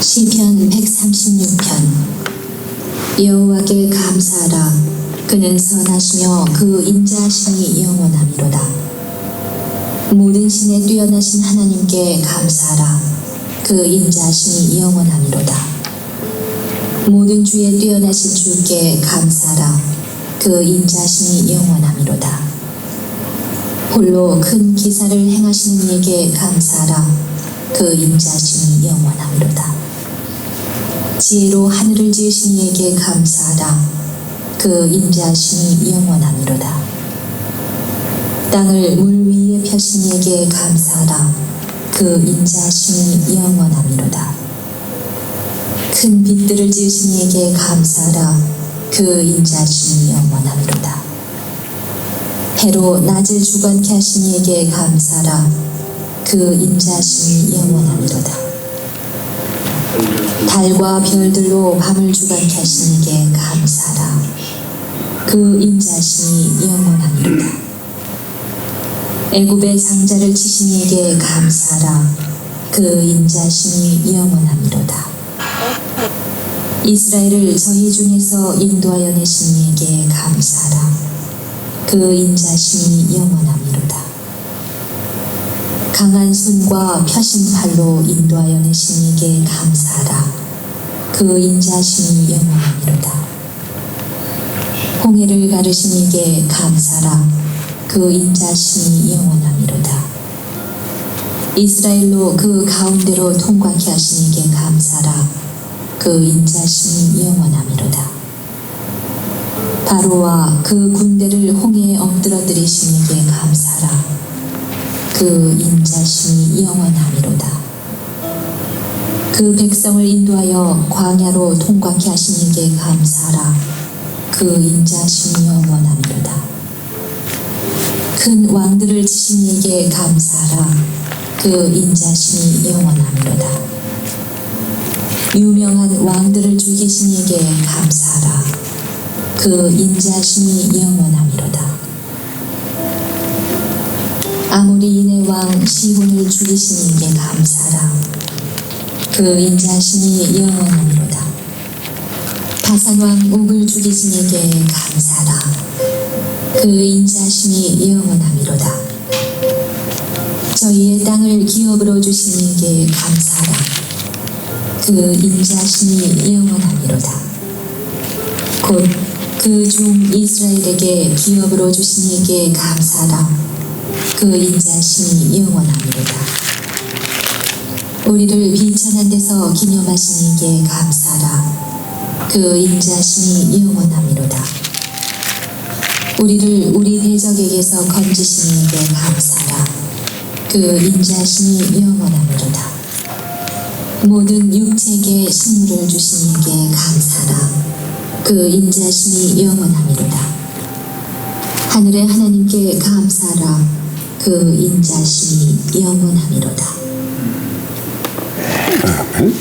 시편 136편. 여호와께 감사하라. 그는 선하시며 그 인자하심이 영원함이로다. 모든 신에 뛰어나신 하나님께 감사하라. 그 인자하심이 영원함이로다. 모든 주에 뛰어나신 주께 감사하라. 그 인자하심이 영원함이로다. 홀로 큰 기사를 행하시는 이에게 감사하라. 그 인자하심이 영원함이로다 지혜로 하늘을 지으신 이에게 감사하라 그 인자하심이 영원함이로다. 땅을 물 위에 펴신 이에게 감사하라 그 인자하심이 영원함이로다. 큰 빛들을 지으신 이에게 감사하라 그 인자하심이 영원함이로다. 해로 낮을 주관케 하신 이에게 감사하라 그 인자하심이 영원함이로다 달과 별들로 밤을 주관케 하신 이에게 감사하라 그 인자하심이 영원함이로다. 애굽의 상자를 치신 이에게 감사하라 그 인자하심이 영원함이로다. 이스라엘을 저희 중에서 인도하여 내신 이에게 감사하라 그 인자심이 영원함이로다. 강한 손과 펴신 팔로 인도하여 내신 이에게 감사하라. 그 인자심이 영원함이로다. 홍해를 가르신 이에게 감사라. 그 인자심이 영원함이로다. 이스라엘로 그 가운데로 통과케 하신 이에게 감사라. 그 인자심이 영원함이로다. 바로와 그 군대를 홍해에 엎드러뜨리신 이에게 감사라. 그 인자심이 영원함이로다. 그 백성을 인도하여 광야로 통과케 하신 이에게 감사라. 그 인자심이 영원함이로다. 큰 왕들을 지신 이에게 감사라. 그 인자심이 영원함이로다. 유명한 왕들을 죽이신 이에게 감사라. 그 인자심이 영원함이로다. 아모리인의 왕 시혼을 죽이신 이에게 감사라. 그 인자심이 영원함이로다. 바산 왕 옥을 죽이신 이에게 감사라. 그 인자심이 영원함이로다. 저희의 땅을 기업으로 주신 이에게 감사라. 그 인자심이 영원함이로다. 곧 그 종 이스라엘에게 기업으로 주신 이에게 감사하라. 그 인자심이 영원함이로다. 우리를 비천한 데서 기념하신 이에게 감사하라. 그 인자심이 영원함이로다. 우리를 우리 대적에게서 건지신 이에게 감사하라. 그 인자심이 영원함이로다. 모든 육체에게 식물을 주신 이에게 감사하라. 그 인자심이 영원함이로다. 하늘의 하나님께 감사하라. 그 인자심이 영원함이로다. 아멘.